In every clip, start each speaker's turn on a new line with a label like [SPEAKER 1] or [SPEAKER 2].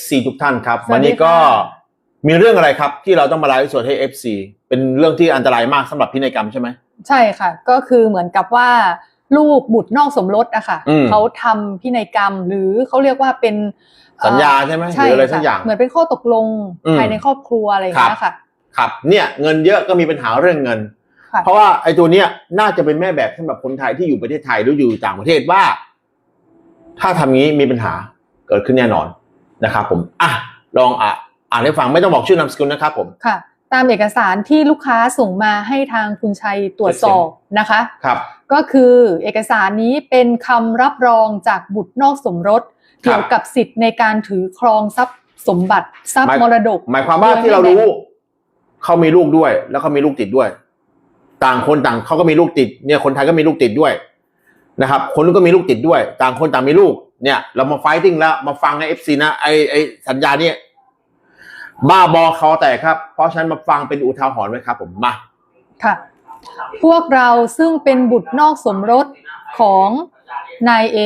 [SPEAKER 1] FC ทุกท่านครับ
[SPEAKER 2] สวั
[SPEAKER 1] วัน
[SPEAKER 2] สดี
[SPEAKER 1] นี้ก็
[SPEAKER 2] ค่ะ
[SPEAKER 1] มีเรื่องอะไรครับ ที่เราต้องมาไลฟ์สดให้ FC เป็นเรื่องที่อันตรายมากสำหรับพินัยกรรมใช่ไหม
[SPEAKER 2] ใช่ค่ะ ก็คือเหมือนกับว่าลูกบุตรนอกสมรสอะค่ะ
[SPEAKER 1] อืม
[SPEAKER 2] เขาทำพินัยกรรมหรือเขาเรียกว่าเป็นเอ่อ
[SPEAKER 1] สัญญาใช่ไหมห
[SPEAKER 2] ใช่
[SPEAKER 1] รืออะไร
[SPEAKER 2] ค่ะ
[SPEAKER 1] สักอย่าง
[SPEAKER 2] เหมือนเป็นข้อตกลง
[SPEAKER 1] อืม
[SPEAKER 2] ภายในครอบครัวอะไรอย่างเงี้ยค่ะ
[SPEAKER 1] ครับเนี่ยเงินเยอะก็มีปัญหาเรื่องเงิน
[SPEAKER 2] ค่ะ
[SPEAKER 1] เพราะว่าไอ้ตัวเนี้ยน่าจะเป็นแม่แบบสำหรับคนไทยที่อยู่ประเทศไทยหรืออยู่ต่างประเทศว่า ถ้าทำงี้มีปัญหาเกิดขึ้นแน่นอน นะครับผมอะลองอะอ่านให้ฟังไม่ต้องบอกชื่อนามสกุลนะครับผม
[SPEAKER 2] ค่ะ ตามเอกสารที่ลูกค้าส่งมาให้ทางคุณชัยตรวจสอบนะคะ
[SPEAKER 1] ครับ
[SPEAKER 2] ก็คือเอกสารนี้เป็นคำรับรองจากบุตรนอกสมรส
[SPEAKER 1] ครับ
[SPEAKER 2] เกี่ยวกับสิทธิ์ในการถือครองทรัพย์สมบัติทรัพ
[SPEAKER 1] หมา
[SPEAKER 2] ย์
[SPEAKER 1] ย
[SPEAKER 2] มรดก
[SPEAKER 1] หมายความว่า
[SPEAKER 2] โดย
[SPEAKER 1] ที่เรา
[SPEAKER 2] ไม่แบ่ง
[SPEAKER 1] รู้เขามีลูกด้วย แล้วเขามีลูกติดด้วย ต่างคนต่างเขาก็มีลูกติด เนี่ยคนไทยก็มีลูกติดด้วยนะครับ คนนู้นก็มีลูกติดด้วย ต่างคนต่างมีลูก เนี่ย เรามาไฟติ้งแล้ว มาฟังในเอฟซีนะไอไอสัญญาเนี่ยบ้าบอเขาแต่ครับ เพราะฉะนั้นมาฟังเป็นอุทาหรณ์ไว้ครับ ผมมา
[SPEAKER 2] ค่ะ พวกเราซึ่งเป็นบุตรนอกสมรสของนายเอ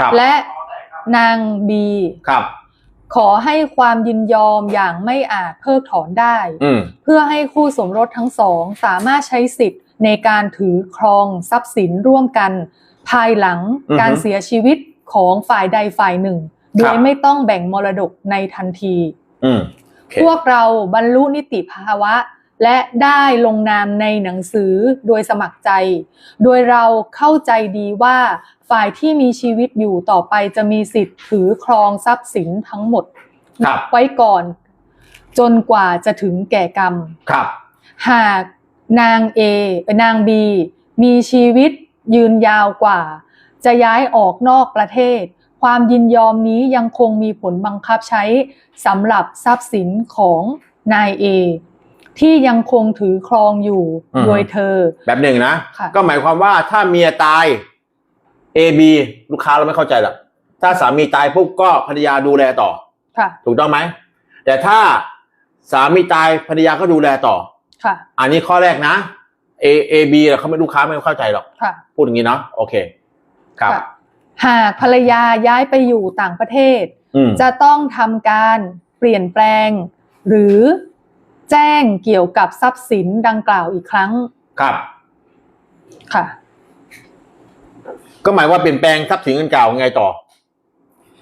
[SPEAKER 1] ครับ
[SPEAKER 2] และนางบี
[SPEAKER 1] ครับ
[SPEAKER 2] ขอให้ความยินยอมอย่างไม่อาจเพิกถอนได้
[SPEAKER 1] อืม
[SPEAKER 2] เพื่อให้คู่สมรสทั้งสองสามารถใช้สิทธิ์ ในการถือครองทรัพย์สินร่วมกัน ภายหลัง
[SPEAKER 1] อือฮึ
[SPEAKER 2] การเสียชีวิตของฝ่ายใดฝ่ายหนึ่ง โด
[SPEAKER 1] ครั
[SPEAKER 2] ย
[SPEAKER 1] บ
[SPEAKER 2] ไม่ต้องแบ่งมรดกในทันที
[SPEAKER 1] อืมโอเค
[SPEAKER 2] พวกเราบรรลุนิติภาวะ และได้ลงนามในหนังสือโดยสมัครใจ โดยเราเข้าใจดีว่าฝ่ายที่มีชีวิตอยู่ต่อไปจะมีสิทธิ์ถือครองทรัพย์สินทั้งหมด
[SPEAKER 1] ครับ
[SPEAKER 2] ไว้ก่อน จนกว่าจะถึงแก่กรรม
[SPEAKER 1] ครับ
[SPEAKER 2] หาก นางเอเอ่อนางบีมีชีวิตยืนยาวกว่า จะย้ายออกนอกประเทศ ความยินยอมนี้ยังคงมีผลบังคับใช้สำหรับทรัพย์สินของนายเอที่ยังคงถือครองอยู่
[SPEAKER 1] อือฮึ
[SPEAKER 2] โดยเธอ
[SPEAKER 1] แบบหนึ่งนะ
[SPEAKER 2] ค่ะ
[SPEAKER 1] ก็หมายความว่าถ้าเมียตาย A B ลูกค้าเราไม่เข้าใจหรอกถ้าสามีตายปุ๊บก็ภรรยาดูแลต่อ
[SPEAKER 2] ค่ะ
[SPEAKER 1] ถูกต้องไหม แต่ถ้าสามีตายภรรยาก็ดูแลต่อ
[SPEAKER 2] ค่ะ
[SPEAKER 1] อันนี้ข้อแรกนะ A A B เขาไม่ลูกค้าไม่เข้าใจหรอก
[SPEAKER 2] ค่ะ
[SPEAKER 1] พูดอย่างนี้เนาะโอเค ครับ
[SPEAKER 2] ค่ะหากภรรยาย้ายไปอยู่ต่างประเทศ
[SPEAKER 1] อืม
[SPEAKER 2] จะต้องทำการเปลี่ยนแปลง หรือแจ้งเกี่ยวกับทรัพย์สินดังกล่าวอีกครั้ง
[SPEAKER 1] ครับ
[SPEAKER 2] ค่ะ
[SPEAKER 1] ก็หมายว่าเปลี่ยนแปลงทรัพย์สินเงินเก่าไงต่อ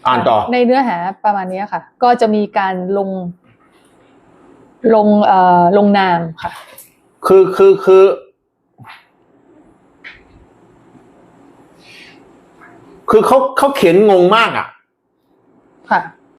[SPEAKER 1] อ่านต่อ
[SPEAKER 2] ในเนื้อหาประมาณนี้ค่ะ ก็จะมีการลง ลงเอ่อลงนามค่ะ
[SPEAKER 1] คือคือคือ คือเขาเขาเขียนงงมากอะ
[SPEAKER 2] ค่ะ